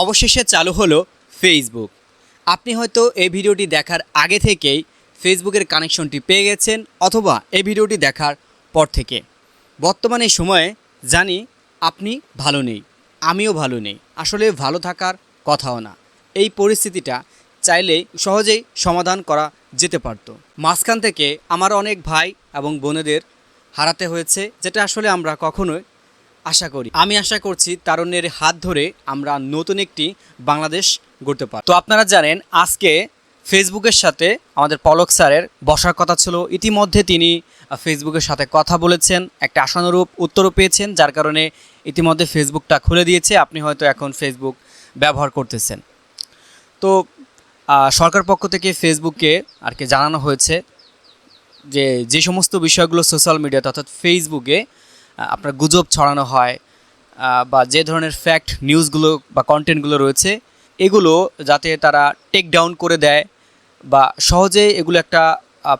অবশেষে চালু হলো ফেসবুক আপনি হয়তো এই ভিডিওটি দেখার আগে থেকেই ফেসবুকের কানেকশনটি পেয়ে গেছেন অথবা এই ভিডিওটি দেখার পর থেকে। বর্তমানে সময়ে জানি আপনি ভালো নেই, আমিও ভালো নেই, আসলে ভালো থাকার কথাও না। এই পরিস্থিতিটা চাইলেই সহজেই সমাধান করা যেতে পারত। মাঝখান থেকে আমার অনেক ভাই এবং বোনেদের হারাতে হয়েছে, যেটা আসলে আমরা কখনোই আশা করি। আমি আশা করছি তারুণ্যের হাত ধরে আমরা নতুন একটি বাংলাদেশ গড়তে পারি তো আপনারা জানেন, আজকে ফেসবুকের সাথে আমাদের পলক স্যারের বসার কথা ছিল। ইতিমধ্যে তিনি ফেসবুকের সাথে কথা বলেছেন, একটা আশানুরূপ উত্তরও পেয়েছেন, যার কারণে ইতিমধ্যে ফেসবুকটা খুলে দিয়েছে। আপনি হয়তো এখন ফেসবুক ব্যবহার করতেছেন। তো সরকার পক্ষ থেকে ফেসবুকে আর কি জানানো হয়েছে যে যে সমস্ত বিষয়গুলো সোশ্যাল মিডিয়াতে অর্থাৎ ফেসবুকে আপনার গুজব ছড়ানো হয় বা যে ধরনের ফ্যাক্ট নিউজগুলো বা কন্টেন্টগুলো রয়েছে, এগুলো যাতে তারা টেক ডাউন করে দেয় বা সহজে এগুলো একটা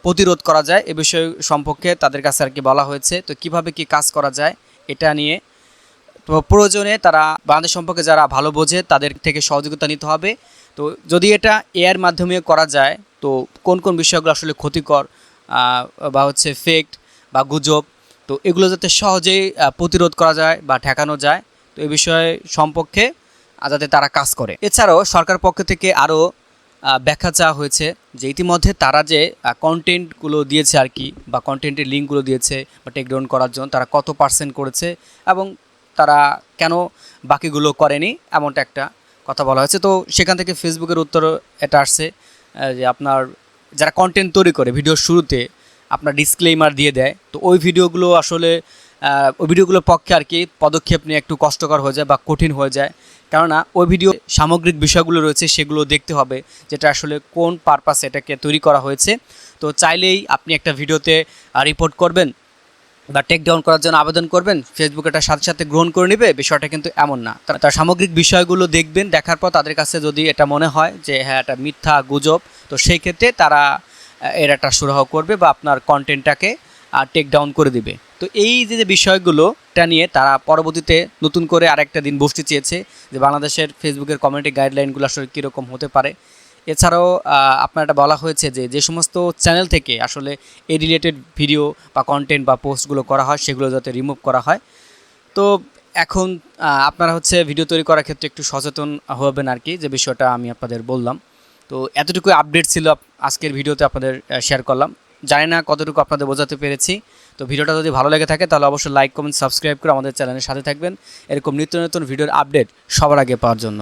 প্রতিরোধ করা যায়, এ বিষয় সম্পর্কে তাদের কাছে আর কি বলা হয়েছে। তো কীভাবে কি কাজ করা যায়, এটা নিয়ে তো প্রয়োজনে তারা বাংলাদেশ সম্পর্কে যারা ভালো বোঝে, তাদের থেকে সহযোগিতা নিতে হবে। তো যদি এটা এআর মাধ্যমে করা যায়, তো কোন কোন বিষয়গুলো আসলে ক্ষতিকর বা হচ্ছে ফেক্ট বা গুজব তো এগুলো যাতে সহজেই প্রতিরোধ করা যায় বা ঠেকানো যায়, তো এ বিষয়ে সম্পর্কে যাতে তারা কাজ করে। এছাড়াও সরকার পক্ষ থেকে আরও ব্যাখ্যা চাওয়া হয়েছে যে ইতিমধ্যে তারা যে কন্টেন্টগুলো দিয়েছে আর কি, বা কন্টেন্টের লিঙ্কগুলো দিয়েছে বা টেকডাউন করার জন্য, তারা কত পার্সেন্ট করেছে এবং তারা কেন বাকিগুলো করেনি, এমনটা একটা কথা বলা হয়েছে। তো সেখান থেকে ফেসবুকের উত্তর এটা আসছে যে আপনার যারা কন্টেন্ট তৈরি করে ভিডিওর শুরুতে আপনার ডিসক্লেইমার দিয়ে দেয়। তো ওই ভিডিওগুলো আসলে ওই ভিডিওগুলোর পক্ষে আর কি পদক্ষেপ নিয়ে একটু কষ্টকর হয়ে যায় বা কঠিন হয়ে যায়। কেননা ওই ভিডিও সামগ্রিক বিষয়গুলো রয়েছে, সেগুলো দেখতে হবে যেটা আসলে কোন পারপাস এটাকে তৈরি করা হয়েছে। তো চাইলেই আপনি একটা ভিডিওতে রিপোর্ট করবেন বা টেক ডাউন করার জন্য আবেদন করবেন ফেসবুক এটা সাথে সাথে গ্রহণ করে নেবে, বিষয়টা কিন্তু এমন না। তার সামগ্রিক বিষয়গুলো দেখবেন, দেখার পর তাদের কাছে যদি এটা মনে হয় যে হ্যাঁ এটা মিথ্যা গুজব, তো সেই ক্ষেত্রে তারা এর একটা সুরাহ করবে বা আপনার কন্টেন্টটাকে টেক ডাউন করে দিবে। তো এই যে যে বিষয়গুলো এটা নিয়ে তারা পরবর্তীতে নতুন করে আরেকটা দিন বসতে চেয়েছে যে, বাংলাদেশের ফেসবুকের কমিউনিটি গাইডলাইনগুলো আসলে কীরকম হতে পারে। এছাড়াও আপনার এটা বলা হয়েছে যে যে সমস্ত চ্যানেল থেকে আসলে এই রিলেটেড ভিডিও বা কন্টেন্ট বা পোস্টগুলো করা হয়, সেগুলো যাতে রিমুভ করা হয়। তো এখন আপনারা হচ্ছে ভিডিও তৈরি করার ক্ষেত্রে একটু সচেতন হবেন আর কি, যে বিষয়টা আমি আপনাদের বললাম। তো এতটুকু আপডেট ছিল আজকের ভিডিওতে আপনাদের শেয়ার করলাম। জানি না কতটুকু আপনাদের বোঝাতে পেরেছি। তো ভিডিওটা যদি ভালো লেগে থাকে, তাহলে অবশ্যই লাইক কমেন্ট সাবস্ক্রাইব করে আমাদের চ্যানেলের সাথে থাকবেন। এরকম নিত্য নতুন ভিডিওর আপডেট সবার আগে পাওয়ার জন্য।